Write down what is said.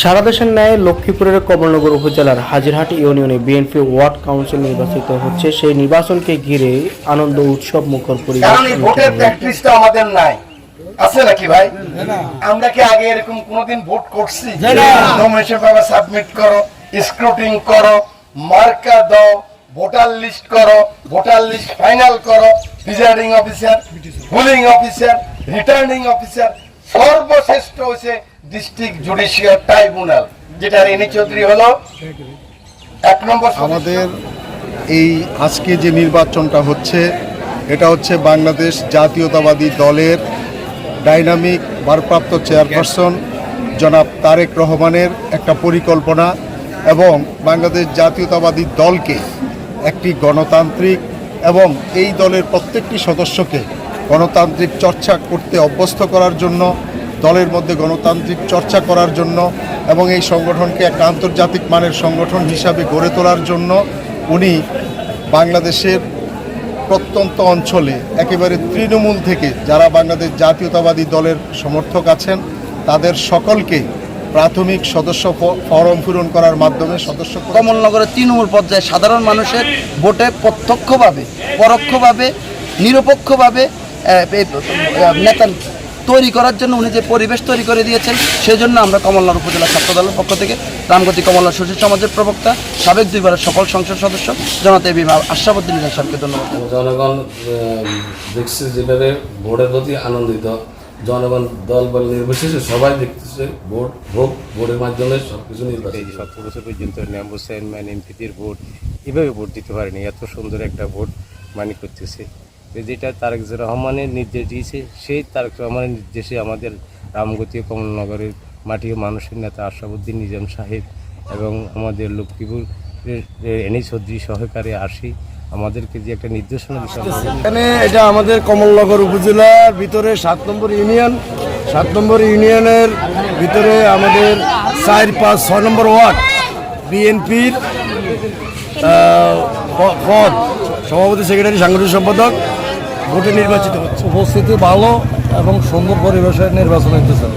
সারা দেশের ন্যায় লক্ষ্মীপুরের কমলনগর উপজেলার হাজিরহাট ইউনিয়নে বিএনপি ওয়ার্ড কাউন্সিল নির্বাচিত হচ্ছে। সেই নির্বাচনকে ঘিরে আনন্দ উৎসব মুখর পরিবেশ আমাদের নাই। আছে নাকি ভাই? আমরা কি আগে এরকম কোনোদিন ভোট করছি? সাবমিট করো স্ক্রুটিং করো মার্কা দাও ভোটার লিস্ট করো ভোটার লিস্ট ফাইনাল করো presiding officer polling officer returning officer সর্বশ্রেষ্ঠ হচ্ছে ডিস্ট্রিক্ট জুডিশিয়াল ট্রাইব্যুনাল যেটা রেনি চৌধুরী হলো এক নম্বর আমাদের এই আজকে যে নির্বাচনটা হচ্ছে, এটা হচ্ছে বাংলাদেশ জাতীয়তাবাদী দলের ডাইনামিক ভারপ্রাপ্ত চেয়ারপারসন জনাব তারেক রহমানের একটা পরিকল্পনা এবং বাংলাদেশ জাতীয়তাবাদী দলকে একটি গণতান্ত্রিক এবং এই দলের প্রত্যেকটি সদস্যকে গণতান্ত্রিক চর্চা করতে অভ্যস্ত করার জন্য, দলের মধ্যে গণতান্ত্রিক চর্চা করার জন্য এবং এই সংগঠনকে একটা আন্তর্জাতিক মানের সংগঠন হিসাবে গড়ে তোলার জন্য উনি বাংলাদেশের প্রত্যন্ত অঞ্চলে একেবারে তৃণমূল থেকে যারা বাংলাদেশ জাতীয়তাবাদী দলের সমর্থক আছেন, তাদের সকলকে প্রাথমিক সদস্য ফরম পূরণ করার মাধ্যমে সদস্য কমলনগরের তৃণমূল পর্যায়ে সাধারণ মানুষের ভোটে প্রত্যক্ষভাবে, পরোক্ষভাবে, নিরপেক্ষভাবে নেতা তৈরি করার জন্য উনি যে পরিবেশ তৈরি করে দিয়েছেন সেজন্য আমরা কমলনগর উপজেলা ছাত্র দলের পক্ষ থেকে রামগতি কমলনগর সুশীল সমাজের প্রবক্তা সাবেক দুইবারের সকল সংসদ সদস্য জনতা এবি আশরাফুদ্দিন সাহেবকে ধন্যবাদ। জনগণ দেখছে যেভাবে ভোটের প্রতি আনন্দিত জনগণ দল বল নির্বিশেষে সবাই দেখতেছে ভোট ভোট ভোটের মাধ্যমে সবকিছু নির্বাচন এই সতেরো বছর পর্যন্ত মেম্বার চেয়ারম্যান এমপিদের ভোট এভাবে ভোট দিতে পারেনি এত সুন্দর একটা ভোট মানি করতেছে। যেটা তারেক রহমানের নির্দেশ দিয়েছে, সেই তারেক রহমানের নির্দেশে আমাদের রামগতি কমলনগরের মাটি ও মানুষের নেতা আশরাফুদ্দিন নিজাম সাহেব এবং আমাদের লক্ষ্মীপুর এনএ চৌধুরী সহকারে আসি। আমাদেরকে যে একটা নির্দেশনা এখানে এটা আমাদের কমলনগর উপজেলার ভিতরে সাত নম্বর ইউনিয়ন। সাত নম্বর ইউনিয়নের ভিতরে আমাদের চার পাঁচ ছয় নম্বর ওয়ার্ড বিএনপির পদ সভাপতি সেক্রেটারি সাংগঠনিক সম্পাদক ভোটে নির্বাচিত হচ্ছে। উপস্থিতি ভালো এবং সুন্দর পরিবেশে নির্বাচন হইতেছে।